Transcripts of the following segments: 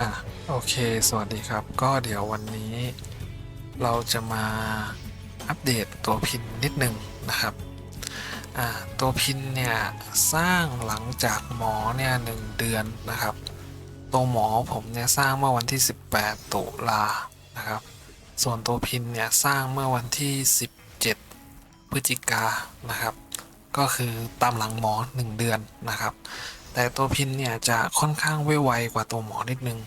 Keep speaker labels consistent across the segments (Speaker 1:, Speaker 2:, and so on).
Speaker 1: อะโอเค สวัสดีครับ ก็เดี๋ยววันนี้ เราจะมาอัปเดตตัวพินนิดนึงนะครับอ่าตัวพินเนี่ยสร้างหลังจากหมอเนี่ยหนึ่งเดือนนะครับ ตัวหมอผมเนี่ยสร้างเมื่อวันที่ 18 ตุลานะครับ ส่วนตัวพินเนี่ยสร้างเมื่อวันที่ 17 พฤศจิกานะครับ ก็คือตามหลังหมอ 1 เดือนนะครับ แต่ตัวพินเนี่ยจะค่อนข้างเววไวกว่าตัวหมอนิดนึง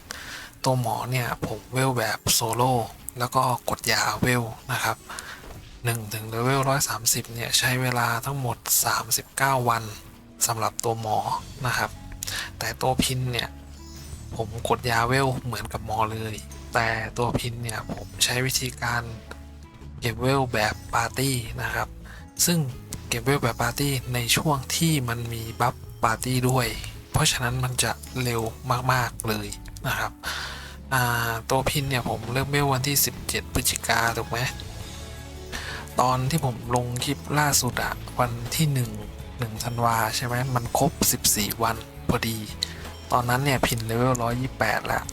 Speaker 1: ตัวหมอเนี่ยผมเวลแบบโซโล่แล้วก็กดยาเวลนะครับ1ถึงเลเวล130 เนี่ย ใช้เวลาทั้งหมด 39 วันสำหรับตัวหมอนะครับ แต่ตัวพินเนี่ย ผมกดยาเวลเหมือนกับหมอเลย แต่ตัวพินเนี่ย ผมใช้วิธีการเก็บเวลแบบปาร์ตี้นะครับ ซึ่งเก็บเวลแบบปาร์ตี้ในช่วงที่มันมีบัฟ ปาร์ตี้ด้วย เพราะฉะนั้นมันจะเร็วมากๆเลยนะครับตัวพินเนี่ยผมเริ่มเวลวันที่ 17พฤศจิกาถูกไหมตอนที่ผมลงคลิปล่าสุดอะวันที่ 1 1ธันวาใช่ไหมมันครบ 14 วันพอดี ตอนนั้นเนี่ยพินเลเวล128 แล้ว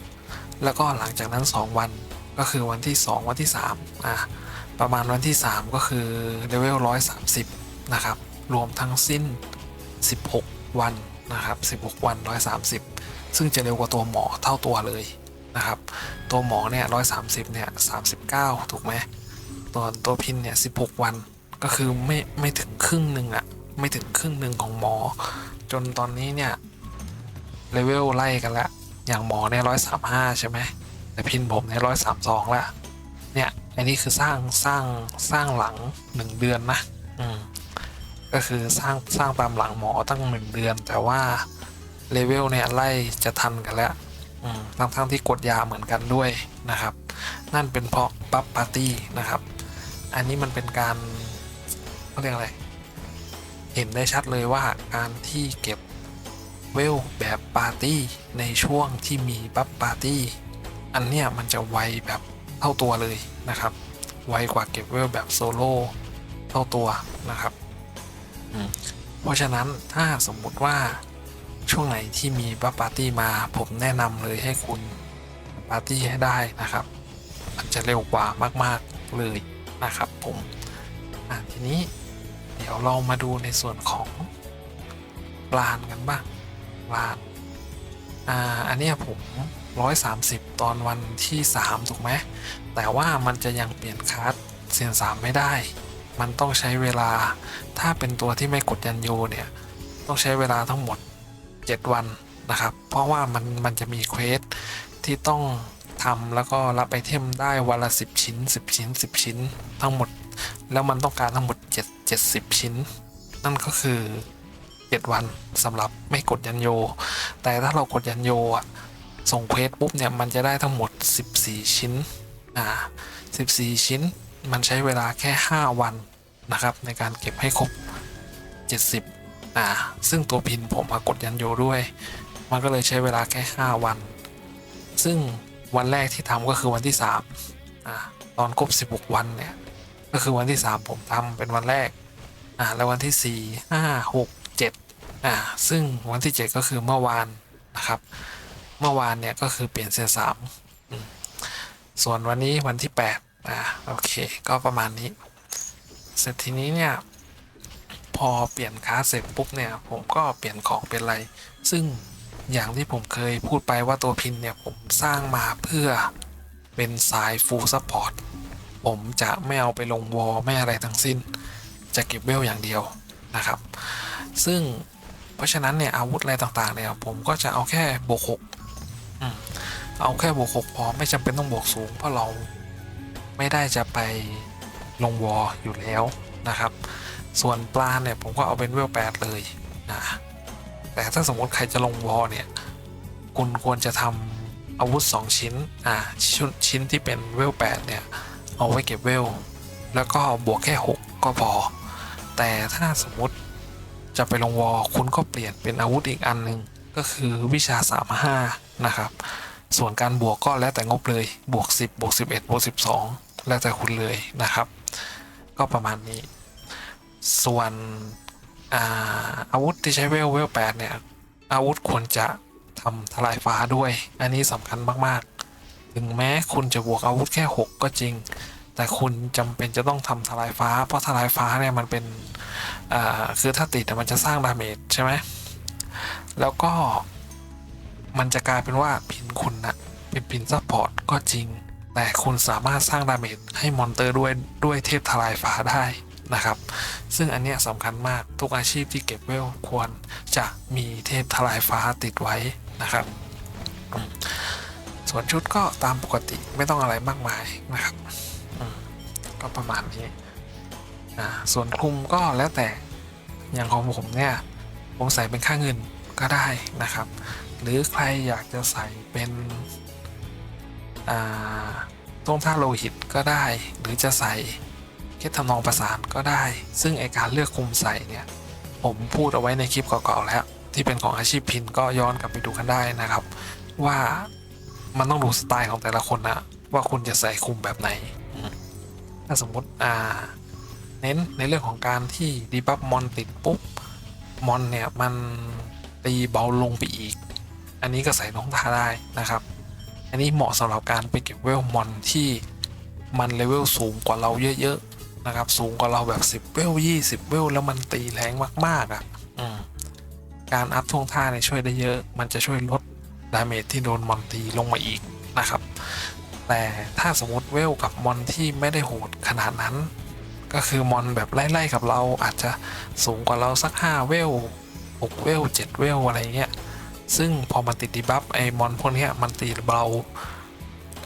Speaker 1: แล้วก็หลังจากนั้น 2 วันก็คือวันที่ 2 วันที่3อะประมาณวันที่ 3 ก็คือเลเวล130 นะครับ รวมทั้งสิ้น 16 วันนะครับ 16 วัน 130 ซึ่งจะเร็วกว่าตัวหมอเท่าตัวเลยนะครับ ตัวหมอเนี่ย 130 เนี่ย 39 ถูกไหมตัวตัวพินเนี่ย 16 วัน ก็คือไม่ไม่ถึงครึ่งหนึ่งอะไม่ถึงครึ่งหนึ่งของหมอ จนตอนนี้เนี่ยเลเวลไล่กันล้วอย่างหมอเนี่ย135ใช่ไหมแต่พินผมเนี่ย132แล้วเนี่ยอันนี้คือสร้างสร้างสร้างหลังหนึ่งเดือนนะ อืม ก็คือสร้างสร้างตามหลังหมอตั้งหนึ่งเดือน แต่ว่าเลเวลเนี่ยไล่จะทันกันแล้วทั้งทั้งที่กดยาเหมือนกันด้วยนะครับ นั่นเป็นเพราะบัฟปาร์ตี้นะครับ อันนี้มันเป็นการเขาเรียกอะไร เห็นได้ชัดเลยว่าการที่เก็บเวลแบบปาร์ตี้ในช่วงที่มีบัฟปาร์ตี้อันเนี้ยมันจะไวแบบเท่าตัวเลยนะครับ ไวกว่าเก็บเวลแบบโซโล่เท่าตัวนะครับ เพราะฉะนั้นถ้าสมมุติว่าช่วงไหนที่มีบัฟปาร์ตี้มาผมแนะนำเลยให้คุณปาร์ตี้ให้ได้นะครับ มันจะเร็วกว่ามาก ๆ เลยนะครับผมทีนี้เดี๋ยวเรามาดูในส่วนของปลานกันบ้างปลานอ่าอันนี้ยผม 130 ตอนวันที่ 3 ถูกไหมแต่ว่ามันจะยังเปลี่ยนคัสเซียน3ไม่ได้ มันต้องใช้เวลา ถ้าเป็นตัวที่ไม่กดยันโยเนี่ย ต้องใช้เวลาทั้งหมด 7 วันนะครับ เพราะว่ามันมันจะมีเควสที่ต้องทำแล้วก็รับไอเทมได้วันละ10 ชิ้น 10 ชิ้น 10 ชิ้น ทั้งหมด แล้วมันต้องการทั้งหมด 7 70 ชิ้น นั่นก็คือ 7 วันสำหรับไม่กดยันโย แต่ถ้าเรากดยันโยอะส่งเควสปุ๊บเนี่ยมันจะได้ทั้งหมด 14 ชิ้นอ่า14 ชิ้น มันใช้เวลาแค่ 5 วันนะครับ ในการเก็บให้ครบ 70อ่าซึ่งตัวพินผมมากดยันโยด้วย มันก็เลยใช้เวลาแค่ 5 วัน ซึ่งวันแรกที่ทำก็คือวันที่3อ่าตอนครบ 16 วันเนี่ย ก็คือวันที่ 3 ผมทำเป็นวันแรกอ่าแล้ววันที่ 4 5 6 7อ่าซึ่งวันที่ 7 ก็คือเมื่อวานนะครับ เมื่อวานเนี่ยก็คือเปลี่ยนเซนสามอืมส่วนวันนี้วันที่แปด อ่าโอเค ก็ประมาณนี้ เสร็จทีนี้เนี่ย พอเปลี่ยนคลาสเสร็จปุ๊บเนี่ย ผมก็เปลี่ยนของเป็นไร ซึ่งอย่างที่ผมเคยพูดไปว่าตัวพินเนี่ย ผมสร้างมาเพื่อเป็นสายฟูลซัพพอร์ตผมจะไม่เอาไปลงวอลไม่อะไรทั้งสิ้น จะเก็บเวลอย่างเดียวนะครับ ซึ่งเพราะฉะนั้นเนี่ยอาวุธอะไรต่างๆเนี่ยผมก็จะเอาแค่บวกหกเอาแค่บวกหกพอไม่จำเป็นต้องบวกสูงเพราะเรา ไม่ได้จะไปลงวออยู่แล้วนะครับ ส่วนปลาเนี่ยผมก็เอาเป็นเวลแปดเลยนะแต่ถ้าสมมติใครจะลงวอเนี่ยคุณควรจะทำอาวุธ 2 ชิ้นอ่าชชิ้นที่เป็นเวล8เนี่ยเอาไว้เก็บเวลแล้วก็บวกแค่ 6 ก็พอ แต่ถ้าสมมติจะไปลงวอลคุณก็เปลี่ยนเป็นอาวุธอีกอันหนึ่งก็คือวิชา 35 นะครับ ส่วนการบวกก็แล้วแต่งบเลย บวก 10 บวก 11 บวก 12 แล้วแต่คุณเลยนะครับ ก็ประมาณนี้ ส่วนอาอาวุธที่ใช้เวลเวล8เนี่ย อาวุธควรจะทำทลายฟ้าด้วย อันนี้สำคัญมากๆ ถึงแม้คุณจะบวกอาวุธแค่ 6 ก็จริง แต่คุณจำเป็นจะต้องทำทลายฟ้า เพราะทลายฟ้าเนี่ยมันเป็นคือถ้าติดมันจะสร้างดาเมจใช่ไหมแล้วก็มันจะกลายเป็นว่าพินคุณนะเป็นพินซัพพอร์ตก็จริง แต่คุณสามารถสร้างดาเมจให้มอนเตอร์ด้วยด้วยเทพทลายฟ้าได้นะครับ ซึ่งอันเนี้ยสำคัญมากทุกอาชีพที่เก็บเวลควรจะมีเทพทลายฟ้าติดไว้นะครับ ส่วนชุดก็ตามปกติไม่ต้องอะไรมากมายนะครับ ก็ประมาณนี้อ่าส่วนคลุมก็แล้วแต่อย่างของผมเนี่ย ผมใส่เป็นค่าเงินก็ได้นะครับ หรือใครอยากจะใส่เป็น อ่าตรงท่าโลหิตก็ได้ หรือจะใส่เคสทำนองประสานก็ได้ ซึ่งไอการเลือกคุมใส่เนี่ย ผมพูดเอาไว้ในคลิปเก่าๆแล้ว ที่เป็นของอาชีพพินก็ย้อนกลับไปดูกันได้นะครับ ว่ามันต้องดูสไตล์ของแต่ละคนนะว่าคุณจะใส่คุมแบบไหน ถ้าสมมติอ่าเน้นในเรื่องของการที่ดีบัฟมอนติดปุ๊บมอนเนี่ยมันตีเบาลงไปอีก อันนี้ก็ใส่น้องทาได้นะครับ อันนี้เหมาะสำหรับการไปเก็บเวลมอนที่มันเลเวลสูงกว่าเราเยอะๆนะครับ สูงกว่าเราแบบ 10 เวล 20 เวล แล้วมันตีแรงมากๆอะการอัพท่วงท่าเนี่ยช่วยได้เยอะ มันจะช่วยลดดาเมจที่โดนมอนตีลงมาอีกนะครับ แต่ถ้าสมมติเวลกับมอนที่ไม่ได้โหดขนาดนั้น ก็คือมอนแบบไล่ๆกับเราอาจจะสูงกว่าเราสัก 5 เวล 6 เวล 7 เวล อะไรเงี้ย ซึ่งพอมันติดดีบัฟไอมอนพวกนี้มันตีเบา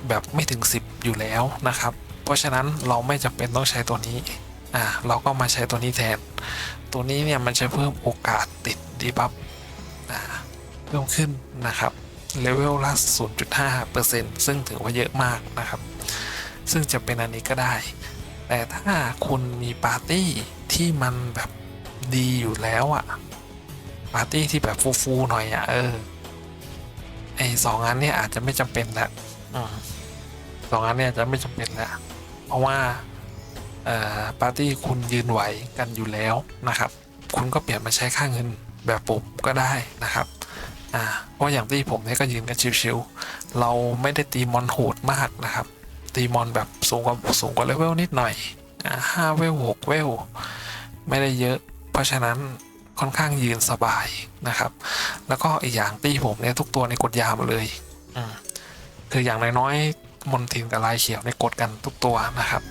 Speaker 1: แบบไม่ถึง 10 อยู่แล้วนะครับ เพราะฉะนั้นเราไม่จำเป็นต้องใช้ตัวนี้อ่าเราก็มาใช้ตัวนี้แทน ตัวนี้เนี่ยมันจะเพิ่มโอกาสติดดีบัฟอ่าเพิ่มขึ้นนะครับเลเวลละ0.5%ซึ่งถือว่าเยอะมากนะครับ ซึ่งจะเป็นอันนี้ก็ได้ แต่ถ้าคุณมีปาร์ตี้ที่มันแบบดีอยู่แล้วอะ ปาร์ตี้ที่แบบฟูๆหน่อยอะเออไอสองอันเนี่ยอาจจะไม่จำเป็นละอืมสองอันเนี่ยจะไม่จำเป็นละเพราะว่าเอ่อปาร์ตี้คุณยืนไหวกันอยู่แล้วนะครับ คุณก็เปลี่ยนมาใช้ค่าเงินแบบปุ่มก็ได้นะครับอ่าเพราะอย่างที่ผมเนี่ยก็ยืนกันชิวๆเราไม่ได้ตีมอนโหดมากนะครับ ตีมอนแบบสูงกว่าสูงกว่าเลเวลนิดหน่อยอ่าห้าเวลหกเวลไม่ได้เยอะ เพราะฉะนั้น ค่อนข้างยืนสบายนะครับ แล้วก็อีกอย่างตีผมเนี่ยทุกตัวในกดยาหมดเลยอืมคืออย่างน้อยๆมนทินกับลายเขียวในกดกันทุกตัวนะครับ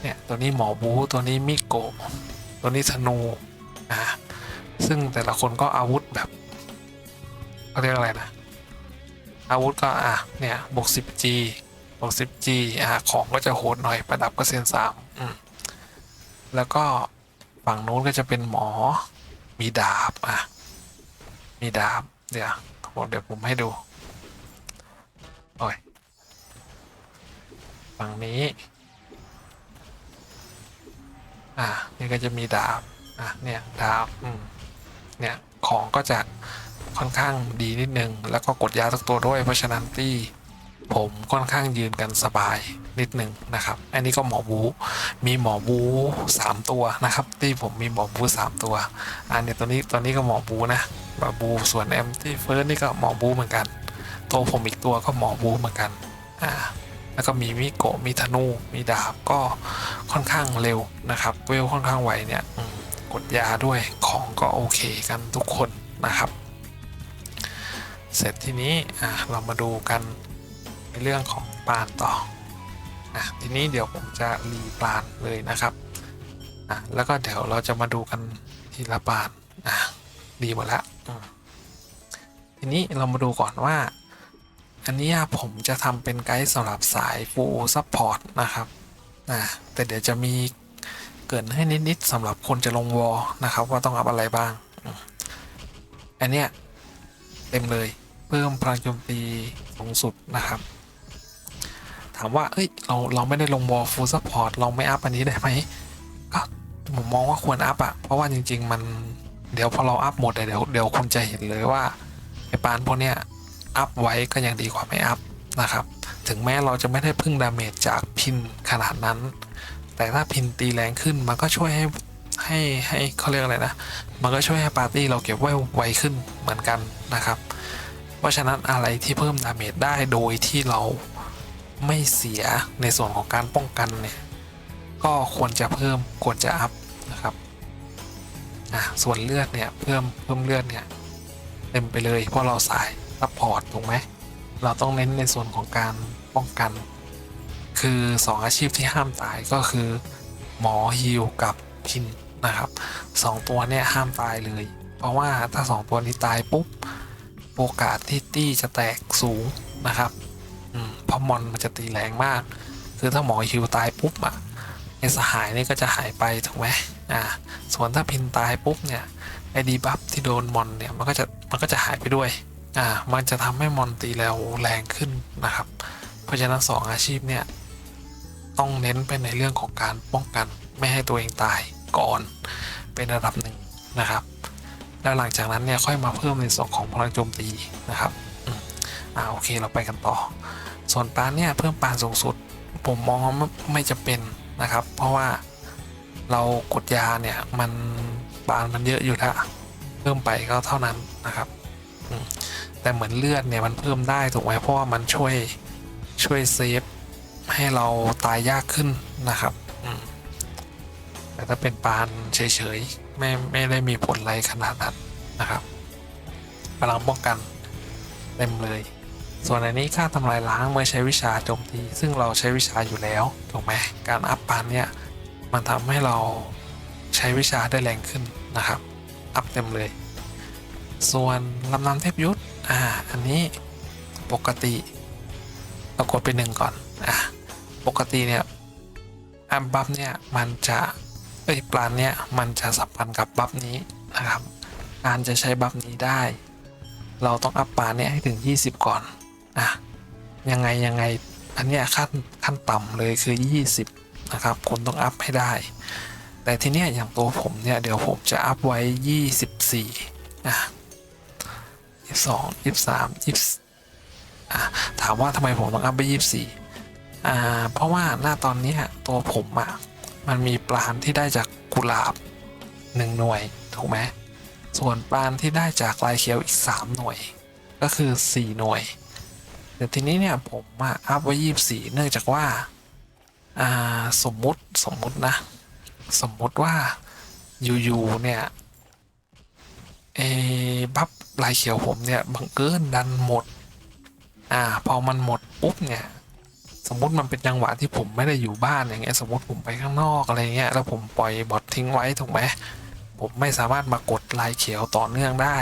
Speaker 1: เนี่ยตัวนี้หมอบูตัวนี้มิโกะตัวนี้ธนูอ่าซึ่งแต่ละคนก็อาวุธแบบเขาเรียกอะไรนะอาวุธก็อะเนี่ยบวก 10G บวก 10G อะของก็จะโหดหน่อยประดับก็เซียนสามอืมแล้วก็ฝั่งนู้นก็จะเป็นหมอ มีดาบอะ มีดาบ เดี๋ยวผมเดี๋ยวผมให้ดู โอ้ย ฝั่งนี้ อะ นี่ก็จะมีดาบ อะ เนี่ยดาบ อืม เนี่ย ของก็จะค่อนข้างดีนิดนึง แล้วก็กดยาทุกตัวด้วย เพราะฉะนั้นที่ผมค่อนข้างยืนกันสบาย นิดนึงนะครับ อันนี้ก็หมอบูมีหมอบูสามตัวนะครับ ที่ผมมีหมอบูสามตัว อันนี้ตัวนี้ตัวนี้ก็หมอบูนะหมอบูส่วนแอมที่เฟิร์สนี่ก็หมอบูเหมือนกัน ตัวผมอีกตัวก็หมอบูเหมือนกันอ่าแล้วก็มีมิโกะมีธนู มีดาบก็ค่อนข้างเร็วนะครับ เวลค่อนข้างไวเนี่ยกดยาด้วยของก็โอเคกันทุกคนนะครับ เสร็จทีนี้อะเรามาดูกันในเรื่องของปานต่อ อะทีนี้เดี๋ยวผมจะรีปานเลยนะครับอะแล้วก็เดี๋ยวเราจะมาดูกันทีละปานอะดีหมดแล้วทีนี้เรามาดูก่อนว่า อันนี้ผมจะทำเป็นไกด์สำหรับสายฟูลซัพพอร์ตนะครับอะแต่เดี๋ยวจะมีเกินให้นิดๆสำหรับคนจะลงวอลนะครับ ว่าต้องอัพอะไรบ้าง อันเนี้ยเต็มเลยเพิ่มพลังโจมตีสูงสุดนะครับ ถามว่าเอ้ยเราเราไม่ได้ลงวอลฟูลซัพพอร์ตเราไม่อัพอันนี้ได้ไหมก็ผมมองว่าควรอัพอะเพราะว่าจริง ๆ มันเดี๋ยวพอเราอัพหมดเดี๋ยวเดี๋ยวคุณจะเห็นเลยว่าไอ้ปานพวกเนี้ยอัพไว้ก็ยังดีกว่าไม่อัพนะครับ ถึงแม้เราจะไม่ได้พึ่งดาเมจจากพินขนาดนั้น แต่ถ้าพินตีแรงขึ้นมันก็ช่วยให้ให้ให้เขาเรียกอะไรนะ มันก็ช่วยให้ปาร์ตี้เราเก็บไว้ไวขึ้นเหมือนกันนะครับ เพราะฉะนั้นอะไรที่เพิ่มดาเมจได้โดยที่เรา ไม่เสียในส่วนของการป้องกันเนี่ยก็ควรจะเพิ่มควรจะอัพนะครับอะส่วนเลือดเนี่ยเพิ่มเพิ่มเลือดเนี่ยเต็มไปเลยเพราะเราสายซัพพอร์ตถูกไหมเราต้องเน้นในส่วนของการป้องกัน คือ 2 อาชีพที่ห้ามตายก็คือ หมอฮิลกับพินนะครับสองตัวเนี่ยห้ามตายเลย เพราะว่าถ้าสองตัวนี้ตายปุ๊บโอกาสที่ตี้จะแตกสูงนะครับ เพราะมอนมันจะตีแรงมาก คือถ้าหมอฮิวตายปุ๊บอะไอสหายนี่ก็จะหายไปถูกไหมอ่า ส่วนถ้าพินตายปุ๊บเนี่ยไอดีบัฟที่โดนมอนเนี่ยมันก็จะมันก็จะหายไปด้วย อ่า มันจะทำให้มอนตีแล้วแรงขึ้นนะครับ เพราะฉะนั้นสองอาชีพเนี่ยต้องเน้นไปในเรื่องของการป้องกันไม่ให้ตัวเองตายก่อนเป็นระดับหนึ่งนะครับ แล้วหลังจากนั้นเนี่ยค่อยมาเพิ่มในส่วนของพลังโจมตีนะครับอ่าโอเคเราไปกันต่อ ส่วนปานเนี่ยเพิ่มปานสูงสุด ผมมองว่าไม่จะเป็นนะครับ เพราะว่าเรากดยาเนี่ยมันปานมันเยอะอยู่ล้วเพิ่มไปก็เท่านั้นนะครับแต่เหมือนเลือดเนี่ยมันเพิ่มได้ถูกไหมเพราะว่ามันช่วยช่วยเซฟให้เราตายยากขึ้นนะครับแต่ถ้าเป็นปานเฉยๆไม่ไม่ได้มีผลอะไรขนาดนั้นนะครับพลังป้องกันเต็มเลย ส่วนอันนี้ค่าทำลายล้างเมื่อใช้วิชาโจมตี ซึ่งเราใช้วิชาอยู่แล้วถูกไหมการอัพปานเนี่ยมันทำให้เราใช้วิชาได้แรงขึ้นนะครับ อัพเต็มเลย ส่วนลำนำเทพยุทธอ่าอันนี้ปกติเรากดไปหนึ่งก่อนอะปกติเนี่ยอัพบัฟเนี่ยมันจะเอ้ยปลานเนี่ยมันจะสัมพันธ์กับบัฟนี้นะครับการจะใช้บัฟนี้ได้ เราต้องอัพปานเนี่ยให้ถึง 20 ก่อน อะยังไงยังไงอันนี้ขั้นขั้นต่ำเลยคือ 20 นะครับ คุณต้องอัพให้ได้ แต่ทีเนี้ยอย่างตัวผมเนี่ยเดี๋ยวผมจะอัพไว้ 24อะ22 23 20อะถามว่าทำไมผมต้องอัพไป 24อ่าเพราะว่าหน้าตอนเนี้ยตัวผมอะ่ะมันมีปลานที่ได้จากกุหลาบ 1 หน่วยถูกไหมส่วนปานที่ได้จากลายเขียวอีก 3 หน่วย ก็คือ 4 หน่วย แต่ทีนี้เนี่ยผมมาอัพไว้24เนื่องจากว่าอ่าสมมุติสมมุตินะ สมมุติว่าอยู่ๆเนี่ยเอบัฟลายเขียวผมเนี่ยบังเอิญดันหมดอ่าพอมันหมดปุ๊บเนี่ยสมมติมันเป็นจังหวะที่ผมไม่ได้อยู่บ้านอย่างเงี้ยสมมติผมไปข้างนอกอะไรเงี้ยแล้วผมปล่อยบอททิ้งไว้ถูกไหมผมไม่สามารถมากดลายเขียวต่อเนื่องได้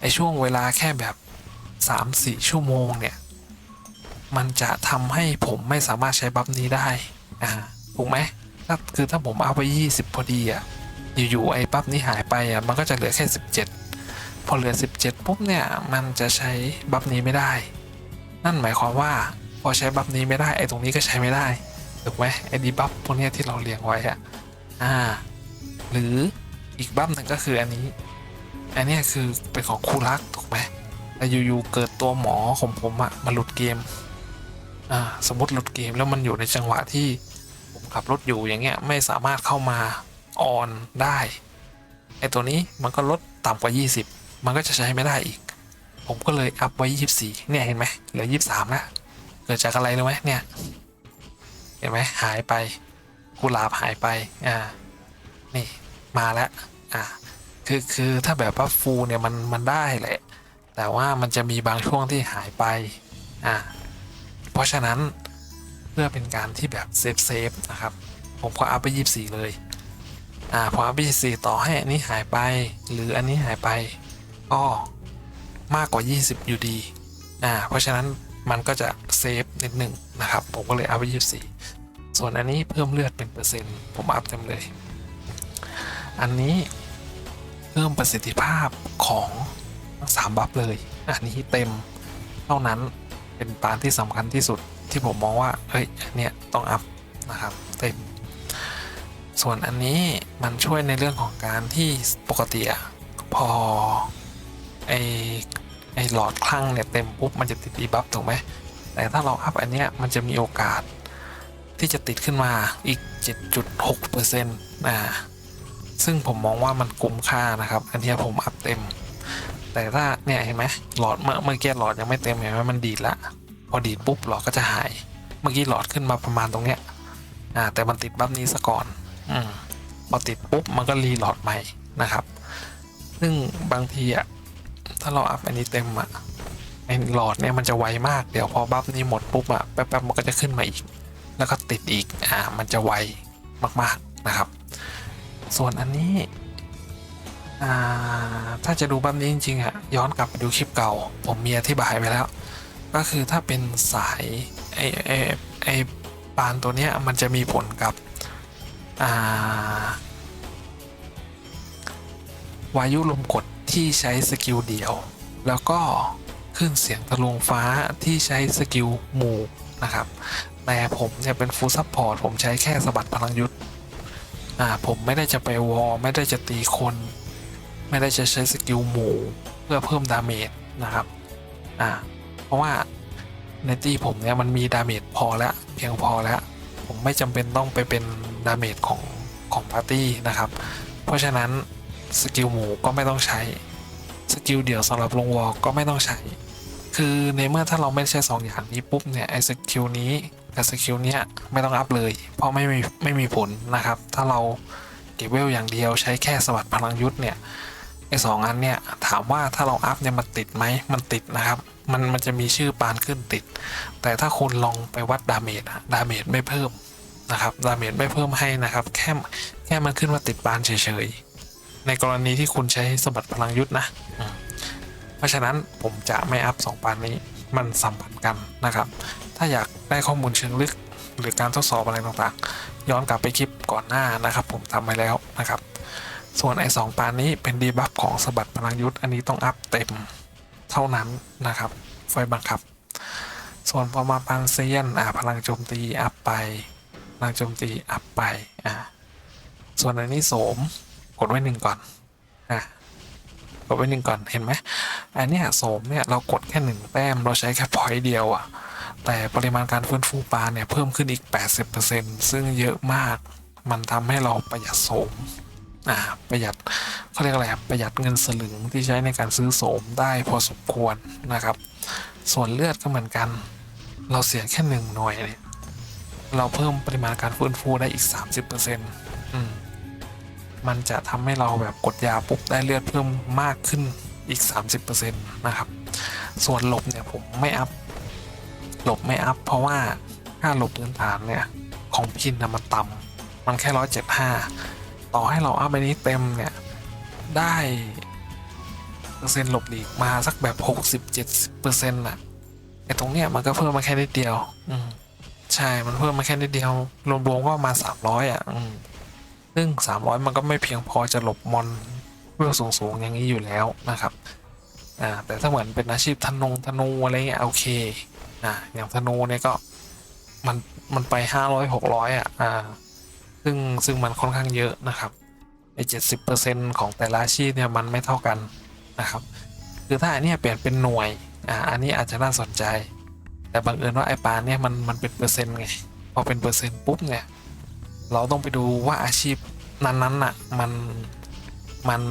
Speaker 1: ไอช่วงเวลาแค่แบบ 3-4 ชั่วโมงเนี่ย มันจะทำให้ผมไม่สามารถใช้บัฟนี้ได้อ่าถูกไหมถ้าคือถ้าผมเอาไป 20 พอดีอะอยู่ๆไอ้บัฟนี้หายไปอะมันก็จะเหลือแค่ 17 พอเหลือ 17 ปุ๊บเนี่ยมันจะใช้บัฟนี้ไม่ได้ นั่นหมายความว่าพอใช้บัฟนี้ไม่ได้ไอ้ตรงนี้ก็ใช้ไม่ได้ถูกไหมไอ้ดีบัฟพวกนี้ที่เราเรียงไว้อะอ่าหรืออีกบัฟหนึ่งก็คืออันนี้อันนี้คือเป็นของคู่รักถูกไหมแต่อยู่ๆเกิดตัวหมอของผมอะมาหลุดเกม อ่าสมมติหลุดเกมแล้วมันอยู่ในจังหวะที่ผมขับรถอยู่อย่างเงี้ยไม่สามารถเข้ามาออนได้ไอตัวนี้มันก็ลดต่ำกว่า 20 มันก็จะใช้ไม่ได้อีก ผมก็เลยอัพไว้ 24 เนี่ยเห็นไหมเหลือ 23แล้วเกิดจากอะไรรู้ไหมเนี่ยเห็นไหมหายไปกุหลาบหายไปอ่านี่มาแล้วอ่าคือคือถ้าแบบว่าฟูลเนี่ยมันมันได้แหละแต่ว่ามันจะมีบางช่วงที่หายไปอ่า เพราะฉะนั้นเพื่อเป็นการที่แบบเซฟเซฟนะครับ ผมก็อัพไป 24 เลย อ่าพออัพไป 24 ต่อให้อันนี้หายไป หรืออันนี้หายไปก็มากกว่า 20 อยู่ดี อ่า เพราะฉะนั้นมันก็จะเซฟนิดหนึ่งนะครับ ผมก็เลยอัพไป 24 ส่วนอันนี้เพิ่มเลือดเป็นเปอร์เซ็นต์ ผมอัพเต็มเลย อันนี้เพิ่มประสิทธิภาพของทั้งสามบัฟเลย อันนี้เต็มเท่านั้น เป็นปานที่สำคัญที่สุดที่ผมมองว่าเฮ้ยอันเนี้ยต้องอัพนะครับเต็ม ส่วนอันนี้มันช่วยในเรื่องของการที่ปกติอะพอไอไอหลอดคลั่งเนี่ยเต็มปุ๊บมันจะติดดีบัฟถูกไหมแต่ถ้าเราอัพอันเนี้ยมันจะมีโอกาสที่จะติดขึ้นมาอีก 7.6%อ่าซึ่งผมมองว่ามันคุ้มค่านะครับ อันนี้ผมอัพเต็ม แต่ถ้าเนี่ยเห็นไหมหลอดเมื่อเมื่อกี้หลอดยังไม่เต็มเห็นไหมมันดีดละ พอดีดปุ๊บหลอดก็จะหาย เมื่อกี้หลอดขึ้นมาประมาณตรงเนี้ยอ่าแต่มันติดบัฟนี้ซะก่อนอืมพอติดปุ๊บมันก็รีหลอดใหม่นะครับ ซึ่งบางทีอะถ้าเราอัพอันนี้เต็มอะไอหลอดเนี่ยมันจะไวมากเดี๋ยวพอบัฟนี้หมดปุ๊บอะแป๊บๆมันก็จะขึ้นมาอีก แล้วก็ติดอีกอ่ามันจะไวมากๆนะครับ ส่วนอันนี้ ถ้าจะดูบัฟนี้จริงๆอะย้อนกลับไปดูคลิปเก่า ผมมีอธิบายไปแล้ว ก็คือถ้าเป็นสายไอไอไอปานตัวเนี้ยมันจะมีผลกับอ่าวายุลมกดที่ใช้สกิลเดียว แล้วก็ขึ้นเสียงทะลวงฟ้าที่ใช้สกิลหมู่นะครับ แต่ผมเนี่ยเป็นฟูลซัพพอร์ตผมใช้แค่สะบัดพลังยุทธอ่าผมไม่ได้จะไปวอลไม่ได้จะตีคน ไม่ได้จะใช้สกิลหมู่เพื่อเพิ่มดาเมจนะครับอ่าเพราะว่าในตีผมเนี่ยมันมีดาเมจพอแล้วเพียงพอแล้ว ผมไม่จำเป็นต้องไปเป็นดาเมจของของปาร์ตี้นะครับ เพราะฉะนั้นสกิลหมู่ก็ไม่ต้องใช้สกิลเดี่ยวสำหรับลงวอลก็ไม่ต้องใช้ คือในเมื่อถ้าเราไม่ใช้สองอย่างนี้ปุ๊บเนี่ยไอ้สกิลนี้กับสกิลเนี้ยไม่ต้องอัพเลย เพราะไม่มีไม่มีผลนะครับ ถ้าเราเก็บเวลอย่างเดียวใช้แค่สวัสดพลังยุทธ์เนี่ย ไอ้สองอันเนี่ยถามว่าถ้าเราอัพเนี่ยมันติดไหมมันติดนะครับ มันมันจะมีชื่อปานขึ้นติด แต่ถ้าคุณลองไปวัดดาเมจอะดาเมจไม่เพิ่มนะครับดาเมจไม่เพิ่มให้นะครับ แค่แค่มันขึ้นว่าติดปานเฉยๆในกรณีที่คุณใช้สมบัติพลังยุทธนะเพราะฉะนั้นผมจะไม่อัพสองปานนี้มันสัมพันธ์กันนะครับ ถ้าอยากได้ข้อมูลเชิงลึกหรือการทดสอบอะไรต่างๆ ย้อนกลับไปคลิปก่อนหน้านะครับ ผมทำไปแล้วนะครับ ส่วนไอ้สองปานนี้เป็นดีบัฟของสบัติพลังยุทธ์อันนี้ต้องอัพเต็มเท่านั้นนะครับไฟบังคับ ส่วนพอมาปานเซียนอ่าพลังโจมตีอัพไปพลังโจมตีอัพไปอ่าส่วนอันนี้โสมกดไว้หนึ่งก่อนอะกดไว้หนึ่งก่อนเห็นไหมอันนี้โสมเนี่ยเรากดแค่หนึ่งแต้มเราใช้แค่พอยต์เดียวอะแต่ปริมาณการฟื้นฟูปลาเนี่ยเพิ่มขึ้นอีก 80%ซึ่งเยอะมาก มันทำให้เราประหยัดโสม อ่าประหยัดเขาเรียกอะไรอะประหยัดเงินสลึงที่ใช้ในการซื้อโสมได้พอสมควรนะครับ ส่วนเลือดก็เหมือนกัน เราเสียแค่หนึ่งหน่วยเนี่ยเราเพิ่มปริมาณการฟื้นฟูได้อีก 30%อืมมันจะทำให้เราแบบกดยาปุ๊บได้เลือดเพิ่มมากขึ้นอีก 30%นะครับ ส่วนหลบเนี่ยผมไม่อัพหลบไม่อัพเพราะว่าค่าหลบพื้นฐานเนี่ยของพินนะมันต่ำมันแค่ร้อยเจ็ดห้า ต่อให้เราอัพไปนี้เต็มเนี่ย ได้เปอร์เซ็นต์หลบหลีกมาสักแบบหกสิบเจ็ดสิบเปอร์เซ็นต์ะไอ้ตรงเนี้ยมันก็เพิ่มมาแค่นิดเดียว อืมใช่ มันเพิ่มมาแค่นิดเดียว รวมๆก็ประมาสามร้อยอะ อืมซึ่งสามร้อยมันก็ไม่เพียงพอจะหลบมอนเวลสูงๆ อย่างนี้อยู่แล้วนะครับ อ่า แต่ถ้าเหมือนเป็นอาชีพธนงธนูอะไรเงี้ยโอเค อ่า อย่างธนูเนี่ยก็มันมันไปห้าร้อยหกร้อยอะ อ่า ซึ่งซึ่งมันค่อนข้างเยอะนะครับไอ้เจ็ดสิบเปอร์เซ็นต์ของแต่ละอาชีพเนี่ยมันไม่เท่ากันนะครับ คือถ้าอันเนี้ยเปลี่ยนเป็นหน่วยอ่าอันนี้อาจจะน่าสนใจ แต่บังเอิญว่าไอ้ปานเนี่ยมันมันเป็นเปอร์เซ็นต์ไงพอเป็นเปอร์เซ็นต์ปุ๊บเนี่ยเราต้องไปดูว่าอาชีพนั้นๆน่ะมันมัน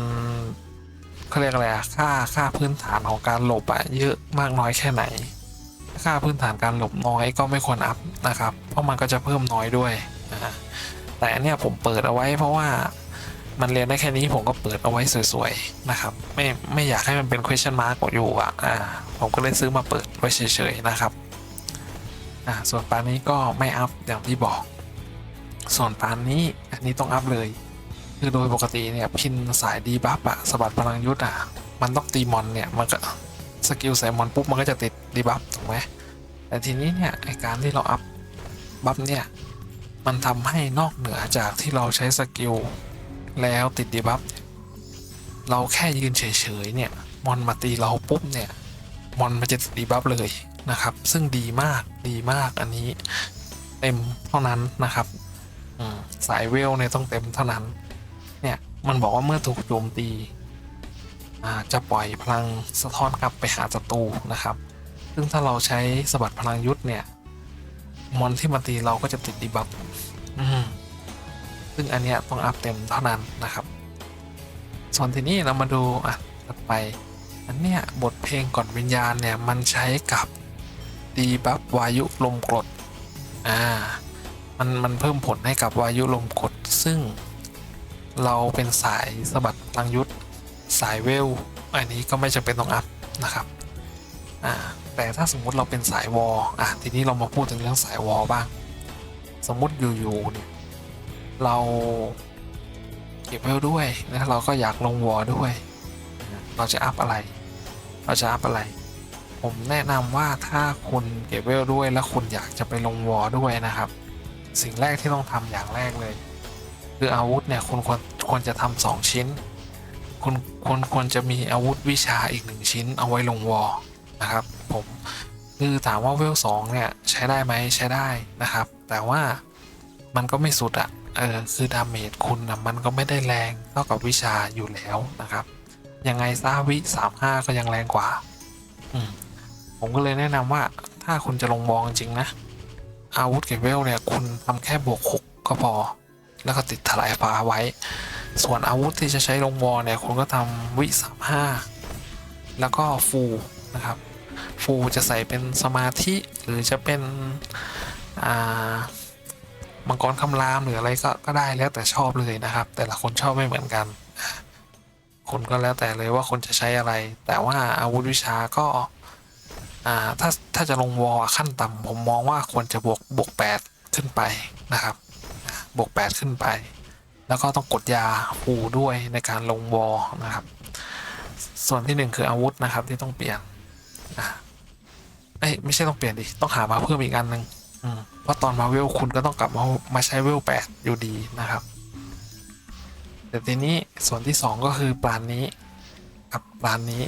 Speaker 1: เขาเรียกอะไรอะค่าค่าพื้นฐานของการหลบอะเยอะมากน้อยแค่ไหน ค่าพื้นฐานการหลบน้อยก็ไม่ควรอัพนะครับ เพราะมันก็จะเพิ่มน้อยด้วยนะ แต่อันเนี้ยผมเปิดเอาไว้เพราะว่ามันเรียนได้แค่นี้ผมก็เปิดเอาไว้สวยๆนะครับ ไม่ไม่อยากให้มันเป็น question mark อยู่อะอ่าผมก็เลยซื้อมาเปิดไว้เฉยๆนะครับอ่าส่วนปานนี้ก็ไม่อัพอย่างที่บอก ส่วนปานนี้อันนี้ต้องอัพเลย คือโดยปกติเนี่ยพินสายดีบัฟอะสบัดพลังยุทธอะมันต้องตีมอนเนี่ยมันก็สกิลใส่มอนปุ๊บมันก็จะติดดีบัฟถูกไหมแต่ทีนี้เนี่ยไอการที่เราอัพบัฟเนี่ย มันทำให้นอกเหนือจากที่เราใช้สกิลแล้วติดดีบัฟเราแค่ยืนเฉยๆเนี่ยมอนมาตีเราปุ๊บเนี่ยมอนมันจะติดดีบัฟเลยนะครับ ซึ่งดีมากดีมากอันนี้เต็มเท่านั้นนะครับสายเวลเนี่ยต้องเต็มเท่านั้น เนี่ยมันบอกว่าเมื่อถูกโจมตีจะปล่อยพลังสะท้อนกลับไปหาศัตรูนะครับ ซึ่งถ้าเราใช้สะบัดพลังยุทธเนี่ย มอนที่มาตีเราก็จะติดดีบัฟ ซึ่งอันเนี้ยต้องอัพเต็มเท่านั้นนะครับ ส่วนทีนี้เรามาดูอะถัดไป อันเนี้ยบทเพลงก่อนวิญญาณเนี่ยมันใช้กับดีบัฟวายุลมกรดอ่ามันมันเพิ่มผลให้กับวายุลมกรดซึ่งเราเป็นสายสะบัดพลังยุทธสายเวล อันนี้ก็ไม่จำเป็นต้องอัพนะครับอ่าแต่ถ้าสมมุติเราเป็นสายวอลอะทีนี้เรามาพูดถึงเรื่องสายวอลบ้าง สมมติอยู่ๆเนี่ยเราเก็บเวลด้วยแล้วเราก็อยากลงวอด้วย เราจะอัพอะไร เราจะอัพอะไร ผมแนะนำว่าถ้าคุณเก็บเวลด้วยแล้วคุณอยากจะไปลงวอด้วยนะครับ สิ่งแรกที่ต้องทำอย่างแรกเลย คืออาวุธเนี่ยคุณควรควรจะทำสองชิ้นคุณคุณควรจะมีอาวุธวิชาอีกหนึ่งชิ้นเอาไว้ลงวอนะครับ ผมคือถามว่าเวลสองเนี่ยใช้ได้ไหมใช้ได้นะครับ แต่ว่ามันก็ไม่สุดอะเออคือดาเมจคุณนะมันก็ไม่ได้แรงเท่ากับวิชาอยู่แล้วนะครับ ยังไงซาวิสามห้าก็ยังแรงกว่า อืมผมก็เลยแนะนำว่าถ้าคุณจะลงมองจริงนะ อาวุธเกเวลเนี่ยคุณทำแค่บวกหกก็พอ แล้วก็ติดถลายฟ้าไว้ ส่วนอาวุธที่จะใช้ลงวอลเนี่ยคุณก็ทำวิสามห้าแล้วก็ฟูนะครับ ฟูจะใส่เป็นสมาธิหรือจะเป็น มังกรคำรามหรืออะไรก็ก็ได้แล้วแต่ชอบเลยนะครับ แต่ละคนชอบไม่เหมือนกันคุณก็แล้วแต่เลยว่าคุณจะใช้อะไร แต่ว่าอาวุธวิชาก็ถ้าถ้าจะลงวอลขั้นต่ำผมมองว่าควรจะบวกบวกแปดขึ้นไปนะครับบวกแปดขึ้นไป แล้วก็ต้องกดยาฟูด้วยในการลงวอลนะครับ ส่วนที่หนึ่งคืออาวุธนะครับที่ต้องเปลี่ยนเอ้ยไม่ใช่ต้องเปลี่ยนดิต้องหามาเพิ่มอีกอันหนึ่ง เพราะตอนมาเวลคุณก็ต้องกลับมามาใช้เวลแปดอยู่ดีนะครับ แต่ทีนี้ส่วนที่สองก็คือปานนี้กับปานนี้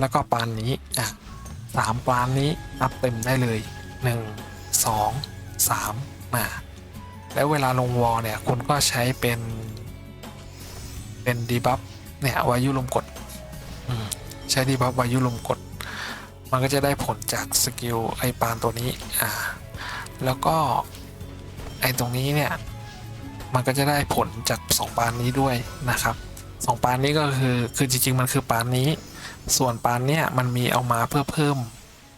Speaker 1: แล้วก็ปานนี้อะสามปานนี้อัพเต็มได้เลยหนึ่งสองสามมาแล้วเวลาลงวอลเนี่ยคุณก็ใช้เป็นเป็นดีบัฟเนี่ยวายุลมกดมใช้ดีบัฟวายุลมกด มันก็จะได้ผลจากสกิลไอปานตัวนี้อ่า แล้วก็ไอตรงนี้เนี่ย มันก็จะได้ผลจาก 2 ปานนี้ด้วยนะครับ 2 ปานนี้ก็คือคือจริง ๆ มันคือปานนี้ ส่วนปานเนี้ยมันมีเอามาเพื่อเพิ่ม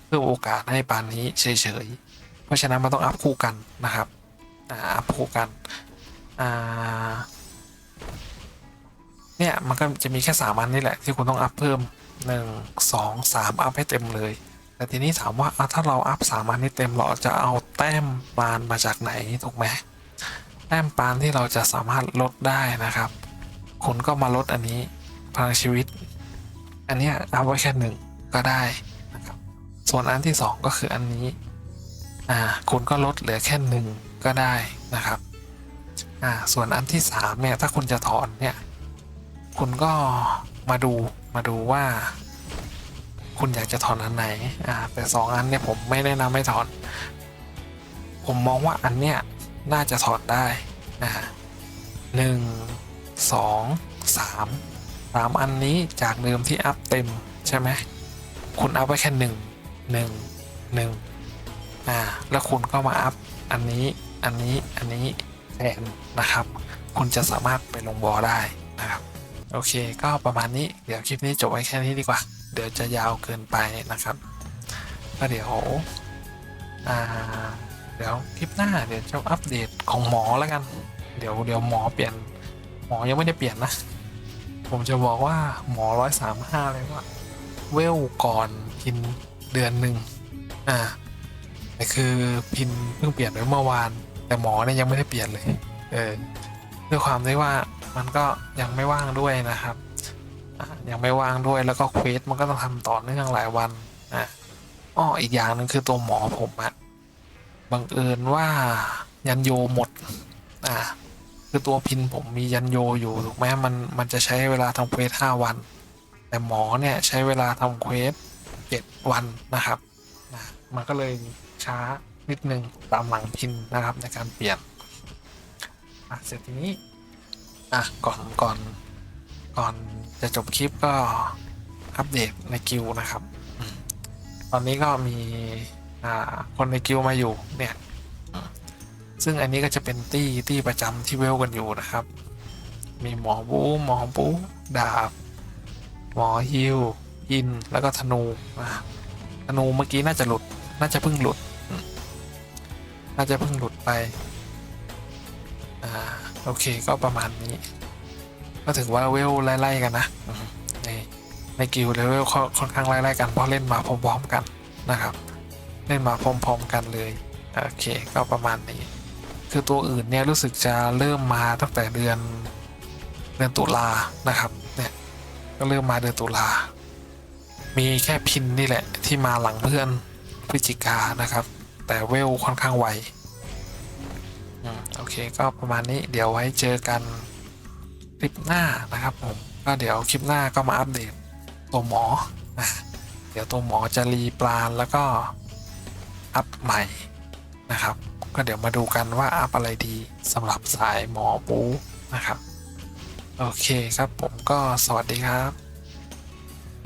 Speaker 1: เพิ่มโอกาสให้ปานนี้เฉยๆ เพราะฉะนั้นมันต้องอัพคู่กันนะครับอ่าอัพคู่กันอ่าเนี่ยมันก็จะมีแค่สามอันนี่แหละที่คุณต้องอัพเพิ่ม1 2 3อัพให้เต็มเลย แต่ทีนี้ถามว่าถ้าเราอัพสามอันนี้เต็มเราจะเอาแต้มปานมาจากไหนถูกไหมแต้มปานที่เราจะสามารถลดได้นะครับ คุณก็มาลดอันนี้พลังชีวิต อันนี้เอาไว้แค่หนึ่งก็ได้นะครับ ส่วนอันที่สองก็คืออันนี้อ่าคุณก็ลดเหลือแค่หนึ่งก็ได้นะครับอ่าส่วนอันที่สามเนี่ยถ้าคุณจะถอนเนี่ยคุณก็มาดูมาดูว่า คุณอยากจะถอนอันไหนอ่าแต่สองอันเนี่ยผมไม่แนะนำให้ถอน ผมมองว่าอันเนี้ยน่าจะถอดได้นะฮะหนึ่งสองสามสามอันนี้จากเดิมที่อัพเต็มใช่ไหมคุณอัพไว้แค่หนึ่งหนึ่งหนึ่งอ่าแล้วคุณก็มาอัพอันนี้อันนี้อันนี้แทนนะครับ คุณจะสามารถไปลงบอได้นะครับ โอเค ก็ประมาณนี้ เดี๋ยวคลิปนี้จบไว้แค่นี้ดีกว่า ดี๋ยวจะยาวเกินไปนะครับก็เดี๋ยวอ่าเดี๋ยวคลิปหน้าเดี๋ยวจะอัปเดตของหมอแล้วกัน เดี๋ยวเดี๋ยวหมอเปลี่ยน หมอยังไม่ได้เปลี่ยนนะ ผมจะบอกว่าหมอร้อยสามห้าเลยว่า เวลก่อนพินเดือนหนึ่งอ่าแต่คือพินเพิ่งเปลี่ยนไปเมื่อวาน แต่หมอเนี่ยยังไม่ได้เปลี่ยนเลย เออด้วยความที่ว่ามันก็ยังไม่ว่างด้วยนะครับ ยังไม่ว่างด้วยแล้วก็เควสมันก็ต้องทำต่อเนื่องหลายวันอะอ้ออีกอย่างนึงคือตัวหมอผมอะบังเอิญว่ายันโยหมดอ่าคือตัวพินผมมียันโยอยู่ถูกไหมมันมันจะใช้เวลาทำเควสห้าวัน แต่หมอเนี่ยใช้เวลาทำเควสเจ็ดวันนะครับนะมันก็เลยช้านิดนึงตามหลังพินนะครับในการเปลี่ยนอะเสร็จทีนี้อะก่อนก่อน ก่อนจะจบคลิปก็อัปเดตในกิวนะครับตอนนี้ก็มีคนในกิลด์มาอยู่เนี่ย ซึ่งอันนี้ก็จะเป็นตี้ตี้ประจำที่เวลกันอยู่นะครับ มีหมอบูหมอบูดาบ หมอฮิวอิน แล้วก็ธนูอะธนูเมื่อกี้น่าจะหลุด น่าจะเพิ่งหลุด น่าจะเพิ่งหลุดไป อ่า โอเคก็ประมาณนี้ ก็ถือว่าเวลไล่ๆกันนะในในกิลด์เลเวลค่อนค่อนข้างไล่ๆกันเพราะเล่นมาพร้อมๆกันนะครับ เล่นมาพร้อมๆกันเลยโอเคก็ประมาณนี้ คือตัวอื่นเนี่ยรู้สึกจะเริ่มมาตั้งแต่เดือนเดือนตุลานะครับเนี่ยก็เริ่มมาเดือนตุลา มีแค่พินนี่แหละที่มาหลังเพื่อนพฤศจิกานะครับ แต่เวลค่อนข้างไวอืมโอเคก็ประมาณนี้เดี๋ยวไว้เจอกัน คลิปหน้านะครับผมก็เดี๋ยวคลิปหน้าก็มาอัปเดตตัวหมอนะเดี๋ยวตัวหมอจะรีปลานแล้วก็อัพใหม่นะครับ ก็เดี๋ยวมาดูกันว่าอัพอะไรดีสำหรับสายหมอปูนะครับ โอเคครับผมก็สวัสดีครับ